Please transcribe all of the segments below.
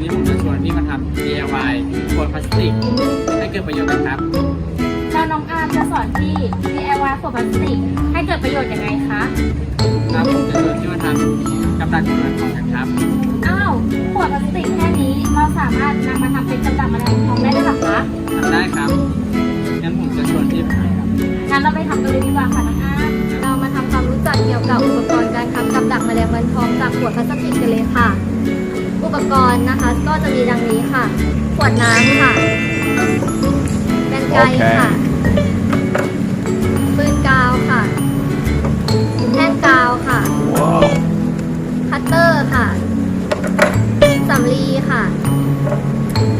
ที่มาทำ DIY ขวดพลาสติกให้เกิดประโยชน์กันครับ แล้วน้องอาร์มจะสอนที่ DIY ขวดพลาสติก ให้เกิดประโยชน์ยังไงคะ ครับผมจะชวนที่มาทำกับดักขวดทองกันครับ อ้าว ขวดพลาสติกแค่นี้เราสามารถนำมาทำเป็นกำจัดแมลงทองได้ด้วยเหรอคะ ทำได้ครับ งั้นผมจะชวนที่มาครับ งั้นเราไปทำกันเลยดีกว่าค่ะน้องอาร์มเรามาทำความรู้จักเกี่ยวกับอุปกรณ์การทำกับดักแมลงวันทองจากขวดพลาสติกกันเลยค่ะอุ ปกรณ์นะคะ ก็จะมีดังนี้ค่ะ ขวดน้ำค่ะแกนไกรค่ะปืนกาวค่ะ แท่งกาวค่ะ คัตเตอร์ค่ะสำลีค่ะ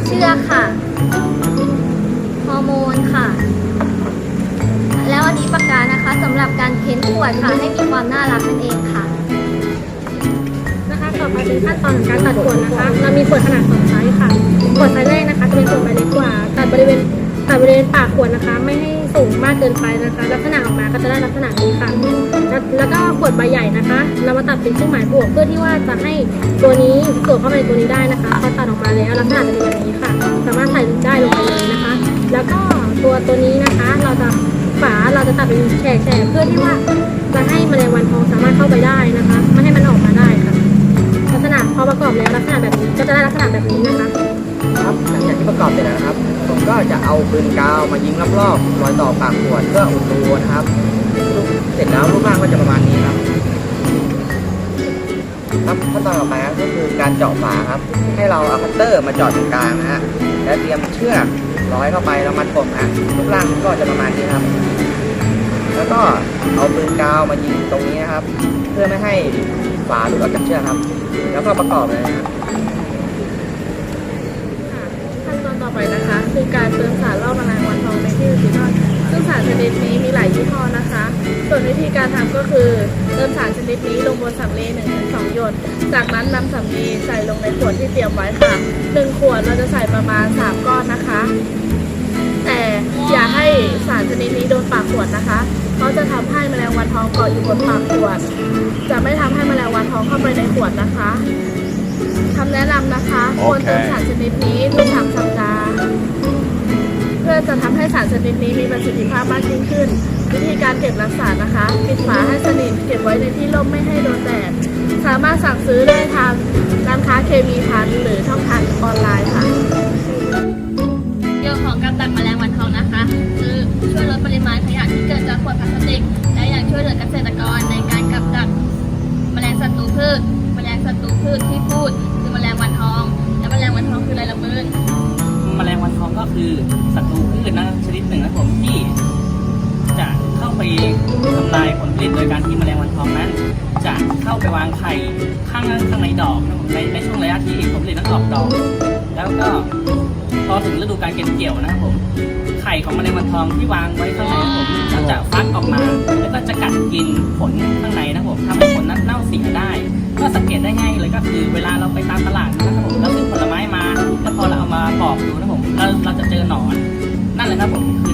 เชือกค่ะ ฮอร์โมนค่ะ แล้วอันนี้ปากกานะคะสำหรับการเพ้นขวดค่ะ ให้มีความน่ารักนั่นเองค่ะนะคะ ต่อไปเป็นขั้นตอนของการตัดขวดนะคะ เรามีขวดขนาดสองไซส์ค่ะ ขวดไซส์แรกนะคะจะเป็นขวดใบเล็กกว่า ตัดบริเวณตัดบริเวณปากขวดนะคะ ไม่ให้สูงมากเกินไปนะคะ ลักษณะออกมาก็จะได้ลักษณะนี้ค่ะ แล้วก็ขวดใบใหญ่นะคะ เรามาตัดเป็นเครื่องหมายบวกเพื่อที่ว่าจะให้ตัวนี้สวมเข้าไปในตัวนี้ได้นะคะพอตัดออกมาแล้วลักษณะจะเป็นแบบนี้ค่ะ สามารถใส่ได้ลงไปเลยนะคะ แล้วก็ตัวตัวนี้นะคะ เราจะฝาเราจะตัดเป็นแฉกๆเพื่อที่ว่าจะให้แมลงวันทองสามารถเข้าไปได้ ปืนกาวมายิงรอบๆรอยต่อปากขวดเพื่ออุดรูนะครับ เสร็จแล้วรูปร่างก็จะประมาณนี้ครับครับขั้นตอนต่อไปก็คือการเจาะฝาครับ ให้เราเอาคัตเตอร์มาเจาะตรงกลางนะฮะแล้วเตรียมเชือกร้อยเข้าไปแล้วมัดปมฮะรูปร่างก็จะประมาณนี้ครับ แล้วก็เอาปืนกาวมายิงตรงนี้นะครับ เพื่อไม่ให้ฝาหลุดออกจากเชือกครับ แล้วก็ประกอบเลยนะครับ ขั้นต อนต่อไปนะคะ คือการเติมสารล่อแมลงวันทองในที่ดิจิทัลซึ่งสารชนิดนี้มีหลายยี่ห้อนะคะ ส่วนวิธีการทำก็คือเติมสารชนิดนี้ลงบนสำลี1นถึงสองหยด จากนั้นนำสำลีใส่ลงในขวดที่เตรียมไว้ค่ะหนึ่งขวดเราจะใส่ประมาณ3ก้อนนะคะ แต่อย่าให้สารชนิดนี้โดนปากขวดนะคะเพราะจะทำให้แมลงวันทองเกาะอยู่บนปากขวด จะไม่ทำให้แมลงวันทองเข้าไปในขวดนะคะคำแนะนำนะคะ ควรเติมสารชนิดนี้ทุกสามสัปดาห์เพื่อจะทำให้สารชนิดนี้มีประสิทธิภาพมากยิ่งขึ้น วิธีการเก็บรักษานะคะ ปิดฝาให้สนิทเก็บไว้ในที่ร่มไม่ให้โดนแดดสามารถสั่งซื้อได้ทางร้านค้าเคมีพันหรือช่องทางออนไลน์ค่ะเรื่องของกับดักแมลงวันทองนะคะ คือช่วยลดปริมาณขยะที่เกิดจากขวดพลาสติก และยังช่วยเหลือเกษตรกรในการกับดักแมลงศัตรูพืชแมลงศัตรูพืชที่พูดคือแมลงวันทอง และแมลงวันทองคืออะไรละมืน คือศัตรูพืชนะชนิดหนึ่งนะผมที่จะเข้าไปทำลายผลผลิตโดยการที่แมลงวันทองนั้น จะเข้าไปวางไข่ข้างข้างในดอกนะผมในในช่วงระยะที่ผลผลิตนั้นออกดอก แล้วก็พอถึงฤดูการเก็บเกี่ยวนะครับผมไข่ของแมลงวันทองที่วางไว้ข้างในผมจะฟักออกมา แล้วก็จะกัดกินผลข้างในนะครับผมทำให้ผลนั้นเน่าเสียได้ ก็สังเกตได้ง่ายเลยก็คือเวลาเราไปตามตลาดนะครับผมเราซื้อผลไม้มาแล้ว อน นั่นแหละครับผม